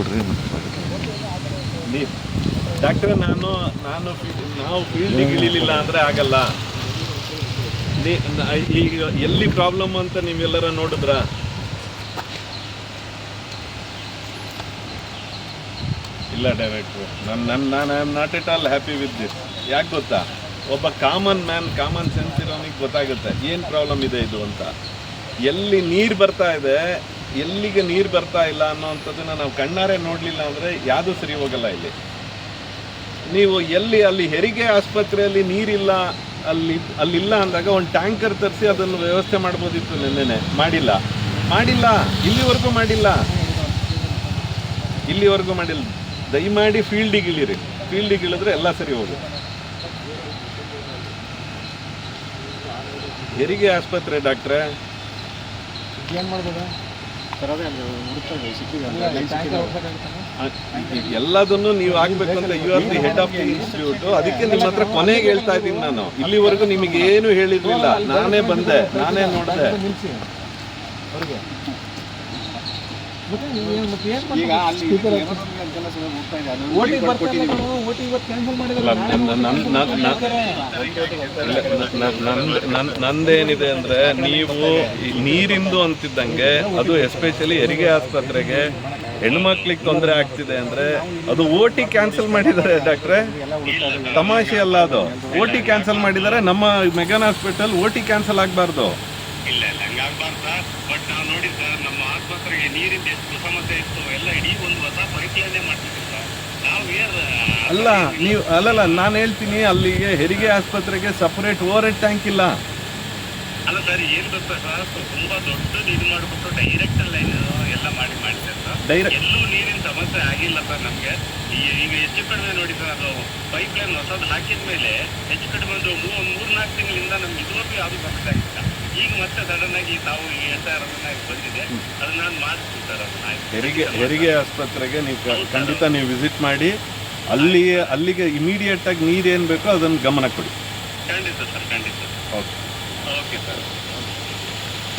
ಕೊಡ್ರಿ ಡಾಕ್ಟ್ರೆ, ನಾನು ನಾನು ನಾವು ಫೀಲ್ಡಿಗೆ ಇಳಿಲಿಲ್ಲ ಅಂದರೆ ಆಗಲ್ಲ. ಈಗ ಎಲ್ಲಿ ಪ್ರಾಬ್ಲಮ್ ಅಂತ ನೀವೆಲ್ಲರ ನೋಡಿದ್ರ? ಇಲ್ಲ ಡೈರೆಕ್ಟ್ರು ನನ್ನ ನನ್ನ ನಾನು I am not at all happy with this ಯಾಕೆ ಗೊತ್ತಾ? ಒಬ್ಬ ಕಾಮನ್ ಮ್ಯಾನ್ ಕಾಮನ್ ಸೆನ್ಸ್ ಇರೋನಿಗೆ ಗೊತ್ತಾಗುತ್ತೆ. ಏನು ಪ್ರಾಬ್ಲಮ್ ಇದೆ ಇದು ಅಂತ. ಎಲ್ಲಿ ನೀರು ಬರ್ತಾ ಇದೆ ಎಲ್ಲಿಗೆ ನೀರು ಬರ್ತಾ ಇಲ್ಲ ಅನ್ನೋವಂಥದ್ದನ್ನ ನಾವು ಕಣ್ಣಾರೆ ನೋಡಲಿಲ್ಲ ಅಂದರೆ ಯಾವುದೂ ಸರಿ ಹೋಗಲ್ಲ ಇಲ್ಲಿ. ನೀವು ಎಲ್ಲಿ, ಅಲ್ಲಿ ಹೆರಿಗೆ ಆಸ್ಪತ್ರೆಯಲ್ಲಿ ನೀರಿಲ್ಲ, ಅಲ್ಲಿ, ಅಲ್ಲಿಲ್ಲ ಅಂದಾಗ ಒಂದು ಟ್ಯಾಂಕರ್ ತರಿಸಿ ಅದನ್ನು ವ್ಯವಸ್ಥೆ ಮಾಡ್ಬೋದಿತ್ತು ನಿನ್ನೆನೆ. ಮಾಡಿಲ್ಲ. ಮಾಡಿಲ್ಲ. ಇಲ್ಲಿವರೆಗೂ ಮಾಡಿಲ್ಲ. ಇಲ್ಲಿವರೆಗೂ ಮಾಡಿಲ್ಲ. ದಯಮಾಡಿ ಫೀಲ್ಡಿಗೆ ಇಳಿರಿ. ಫೀಲ್ಡಿಗೆ ಇಳಿದ್ರೆ ಎಲ್ಲ ಸರಿ ಹೋಗುತ್ತೆ. ಹೆರಿಗೆ ಆಸ್ಪತ್ರೆ ಡಾಕ್ಟ್ರೆ. ಏನು ಮಾಡ್ಬೋದಾ? ಹುಡುಕ್ತಾರೆ ಸಿಕ್ಕಿದೆ ಎಲ್ಲದನ್ನು ನೀವು ಆಗ್ಬೇಕು ಅಂತ you are the head of the institute ಅದಕ್ಕೆ ನಿಮ್ಮ ಹತ್ರ ಕೊನೆಗೆ ಹೇಳ್ತಾ ಇದ್ದೀನಿ ನಾನು. ಇಲ್ಲಿವರೆಗೂ ನಿಮಗೆ ಏನು ಹೇಳಿರ್ಲಿಲ್ಲ ನಾನೇ ಬಂದೆ ನಾನೇ ನೋಡಿದೆ. ನಂದೇನಿದೆ ಅಂದ್ರೆ ನೀವು ನೀರಿಂದು ಅಂತಿದ್ದಂಗೆ ಅದು ಎಸ್ಪೆಷಲಿ ಹೆರಿಗೆ ಆಸ್ಪತ್ರೆಗೆ ಹೆಣ್ಮಕ್ಳಿಗೆ ತೊಂದರೆ ಆಗ್ತಿದೆ ಅಂದ್ರೆ ಅದು ಓ ಟಿ ಕ್ಯಾನ್ಸಲ್ ಮಾಡಿದ್ದಾರೆ ಡಾಕ್ಟ್ರೆ. ತಮಾಷೆ ಅಲ್ಲ ಅದು. ಓಟಿ ಟಿ ಕ್ಯಾನ್ಸಲ್ ಮಾಡಿದ್ದಾರೆ ನಮ್ಮ ಮೆಗಾನ್ ಹಾಸ್ಪಿಟಲ್ ಓ ಟಿ ಕ್ಯಾನ್ಸಲ್ ಆಗಬಾರ್ದು. ಇಲ್ಲ ಇಲ್ಲ ಹಂಗಾಗ್ಬಾರ್ದು ಸರ್. ಬಟ್ ನಾವು ನೋಡಿ ಸರ್ ನಮ್ಮ ಆಸ್ಪತ್ರೆಗೆ ನೀರಿಂದ ಎಷ್ಟು ಸಮಸ್ಯೆ ಇತ್ತು ಎಲ್ಲ ಇಡೀ ಒಂದು ಹೊಸ ಪರಿಶೀಲನೆ ಮಾಡ್ತಿದ್ದೀವಿ ಸರ್. ನಾವು ಅಲ್ಲ ನೀವು ಅಲ್ಲಲ್ಲ ನಾನು ಹೇಳ್ತೀನಿ ಅಲ್ಲಿಗೆ ಹೆರಿಗೆ ಆಸ್ಪತ್ರೆಗೆ ಸಪರೇಟ್ ಓವರ್ ಹೆಡ್ ಟ್ಯಾಂಕ್ ಇಲ್ಲ. ಅಲ್ಲ ಸರ್ ಏನ್ ಗೊತ್ತ ಸರ್ ತುಂಬಾ ದೊಡ್ಡದು ಇದು ಮಾಡ್ಬಿಟ್ಟು ಡೈರೆಕ್ಟ್ ಲೈನ್ ಎಲ್ಲ ಮಾಡಿ ಮಾಡಿದೆ ಸರ್. ಡೈರೆಕ್ಟ್ ಎಲ್ಲೂ ನೀರಿನ ಸಮಸ್ಯೆ ಆಗಿಲ್ಲ ಸರ್ ನಮಗೆ. ಈಗ ಹೆಚ್ಚು ಕಡಿಮೆ ನೋಡಿ ಸರ್ ಅದು ಪೈಪ್ ಲೈನ್ ಹೊಸದು ಹಾಕಿದ ಮೇಲೆ ಹೆಚ್ಚು ಕಡಿಮೆ ಒಂದು ಮೂರ್ ನಾಲ್ಕು ತಿಂಗಳಿಂದ ನಮ್ಗೆ ಇದುವರೆಗೂ ಯಾವುದು ಸಮಸ್ಯೆ ಆಗಿಲ್ಲ ಈಗ ಮತ್ತೆ ಸಡನ್ ಆಗಿ ತಾವು ಈ ಬಂದಿದೆ. ಅದನ್ನ ನಾನು ಮಾಡಿಸ್ತೀನಿ ಸರ್ ಅದನ್ನ ಆಯ್ತು. ಹೆರಿಗೆ ಹೆರಿಗೆ ಆಸ್ಪತ್ರೆಗೆ ನೀವು ಖಂಡಿತ ನೀವು ವಿಸಿಟ್ ಮಾಡಿ ಅಲ್ಲಿ ಅಲ್ಲಿಗೆ ಇಮಿಡಿಯೇಟ್ ಆಗಿ ನೀರೇನು ಬೇಕೋ ಅದನ್ನು ಗಮನ ಕೊಡಿ. ಖಂಡಿತ ಸರ್ ಖಂಡಿತ. ಓಕೆ. Okay sir